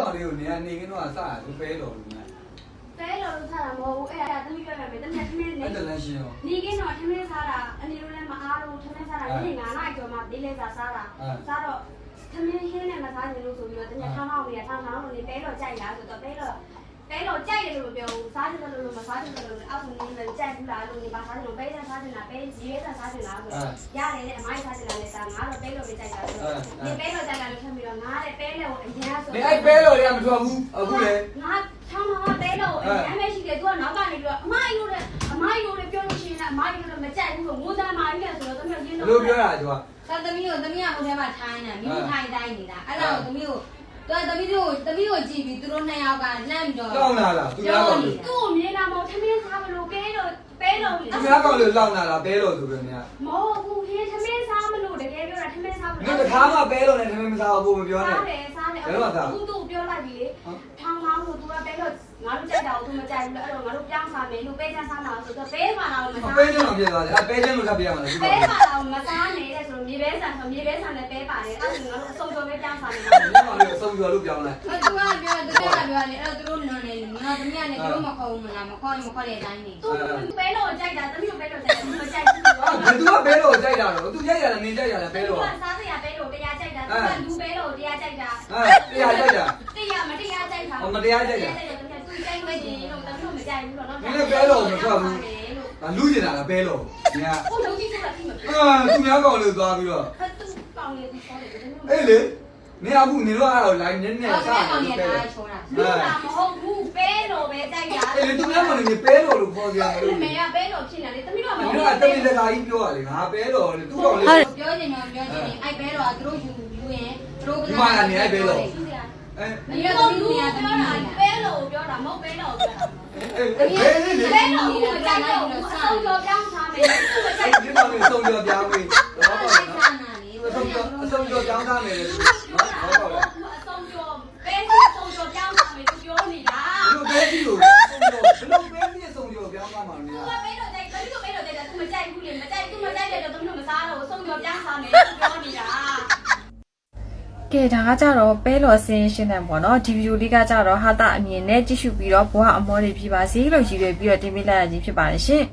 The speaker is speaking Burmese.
ကောင်လေးကိုနေရာနေကင်းတော့စတာသူပဲတော်လို့များပဲလို့စားတာမဟုတ်ဘူးအဲ့ဒါသမီးပြောရမယ်သမီးထမင်းနေအဲ့တလန်းရှင်းရော နေကင်းတော့ထမင်းစားတာအနေလိုလည်းမအားလို့ထမင်းစားတာနေ့ငါးနာရီကျော်မှဒီလဲစားစားတာစားတော့ထမင်းဟင်းနဲ့မစားရင်လို့ဆိုပြီးတော့တကယ်ထောင်းထောင်းနေတာထောင်းထောင်းလို့နေပဲတော့ကြိုက်လားဆိုတော့ပဲတော့ပဲ တော့ကြိုက်တယ်လို့မပြောဘူးစားတယ်လို့မစားတယ်လို့အောက်ကနေလည်းကြိုက်ဘူးလားလို့နေပါစားတယ်လို့ပဲစားစားနေတာပဲရေးစားစားနေတာဆိုတော့ရတယ်လေအမိုင်းစားနေတာလည်းစားငါတော့ပဲလို့ပဲကြိုက်တာဆိုတော့ဒီပဲလို့ကြိုက်တာလို့ထပ်ပြီးတော့ငါတဲ့ပဲလို့အရင်ဆိုနေအဲ့ပဲတော်တွေကမထွက်ဘူးအခုလေငါထောင်းထောင်းပဲလို့အရင်ပဲရှိတယ်သူကနောက်ကနေပြီးတော့အမိုင်းလို့လေအမိုင်းလို့လေပြောလို့ရှိရင်အမိုင်းလို့မကြိုက်ဘူးဆိုငိုသားမိုင်းနဲ့ဆိုတော့သမီးရင်းဘတော့ယ်လိုပြောတာကျွာသာသမီးကိုသမီးကဟိုထဲမှာထိုင်းနေမိမထိုင်းတိုင်းနေတာအဲ့ဒါကိုသမီးကို သူကသမီးတို့သမီးကိုကြည့်ပြီးသူတို့နှစ်ယောက်ကလှမ်းပြီးတော့လောင်းလာလားသူများကောင်လေးသူ့ကိုမြင်တာမဟုတ်ထမင်းစားမလို့ပဲလို့ပဲလို့လေသူများကောင်လေးလောင်းလာလားပဲတော်သူတွေများမဟုတ်ဘူးဟင်းထမင်းစားမလို့တကယ်ပြောတာထမင်းစားမလို့ငါတခါမှပဲတော်နဲ့တမင်မစားဘူးမပြောနဲ့စားတယ်စားတယ်အခုသူ့ပြောလိုက်ပြီလေထောင်းထောင်းလို့သူကပဲလို့ငါတို့ကြိုက်တာကိုသူမကြိုက်ဘူးအဲ့တော့ငါတို့ပြောင်းစားမယ်လို့ပဲချမ်းစားမှာဆိုတော့ပဲမှာတော့မစားပဲချင်းတော့ပြသွားတယ်အဲ့ပဲချင်းလို့ထပ်ပြရမှာလေပဲပါတော့မစားနေတဲ့ဆိုတော့မြေပဲဆန်ဆိုမြေပဲဆန်နဲ့ပဲပါတယ်အဲ့ဒါငါတို့အစုံစုံပဲပြောင်းစားနေတာဒီကောင်လေး ဆုံးပြောလို့ပြောင်းလိုက်အဲ့သူကပြောသူကပြောလေအဲ့တော့သူတို့နန်းနေငါသမီးကလည်းသူတို့မခေါ်ဘူးမလားမခေါ်ရင်မခေါ်တဲ့အတိုင်းနေသူပဲလို့ကြိုက်တာတမျိုးပဲလို့ကြိုက်တယ်မကြိုက်ဘူးဟာဘယ်သူကပဲတော်ကြိုက်တာတော့သူကြိုက်ရလားနေကြိုက်ရလားပဲပဲတော်လို့စားစရာပဲလို့တရားကြိုက်တာသူကလူပဲလို့တရားကြိုက်တာဟာတရားကြိုက်တာတရားမတရားကြိုက်တာသူကြိုက်မယ်ရင်လို့တမျိုးမကြိုက်ဘူးတော့နော်ငါလူကျင်တာလားပဲတော်ညာဟိုလုံးကြီးဆိုတာပြီးမဖြစ်အာသူများကောင်လေးသွားပြီးတော့ဖတ်သူကောင်းနေသူခေါ်တယ်တမျိုးအေးလေ နေအခုနေတော့အဲ့တော့ line နည်းနည်းဟုတ်စားကဲ့နေအောင်ပဲနေတာချိုးတာလူတာမဟုတ်ဘူးပဲလို့ပဲကြိုက်တာအေးလေသူများကောင်လေးပဲတော်လို့ခေါ်ကြတယ်လို့မေကပဲလို့ဖြစ်နေတယ်တမျိုးတော့မဒီဟုတ်တော့တဘူးမင်တကာကြီးပြောရလေငါပဲတော်လေသူ့ကောင်လေးပြောချင်တော့ပြောချင်အဲ့ဘဲတော့သူတို့ယူယူရင်သူတို့ဒီမှာကနေအဲ့ပဲတော်ရှိစရာအဲမင်းတို့လူပြောတာပဲလို့ပြောတာမဟုတ်ပဲလို့ပြောတာအေးဘယ်လေလေပဲလို့မကြိုက်တော့ဘူးအဆုံးကြောပြောင်းထားမယ်သူမကြိုက်ဒီကောင်လေးဆုံးကြောပြောင်းပြီတော့ပါနော် ဆာနာလေ အဆုံးကြောအဆုံးကြော ပြောင်းသားမယ်လေဘူးနော်အဟုတ်ပါလားဆုံးကြောပဲအဆုံးကြောပြောင်းထားမယ်သူပြောနေတာဒီလိုပဲကြီးလို့ဆုံးကြောဘယ်လိုပဲကြီးဆုံးကြောပြောင်းသားမှာလဲသူကပဲလို့ကြိုက်တယ်သူကပဲလို့ကြိုက်တယ်သူမကြိုက်ဘူးလေမကြိုက်သူမကြိုက်တယ်တော့သူတို့မစားတော့ဆုံးကြောပြောင်းထားမယ်သူပြောနေတာကဲဒါကကြတော့ပဲလော်စင်းရှင်းတယ်ပေါ့နော်ဒီဗီဒီယိုလေးကကြတော့ဟာတာအမြင်နဲ့ကြည့်ရှုပြီးတော့ဘဝအမောတွေပြပါစေလို့ရည်ရွယ်ပြီးတော့တင်ပြလိုက်ရခြင်းဖြစ်ပါတယ်ရှင်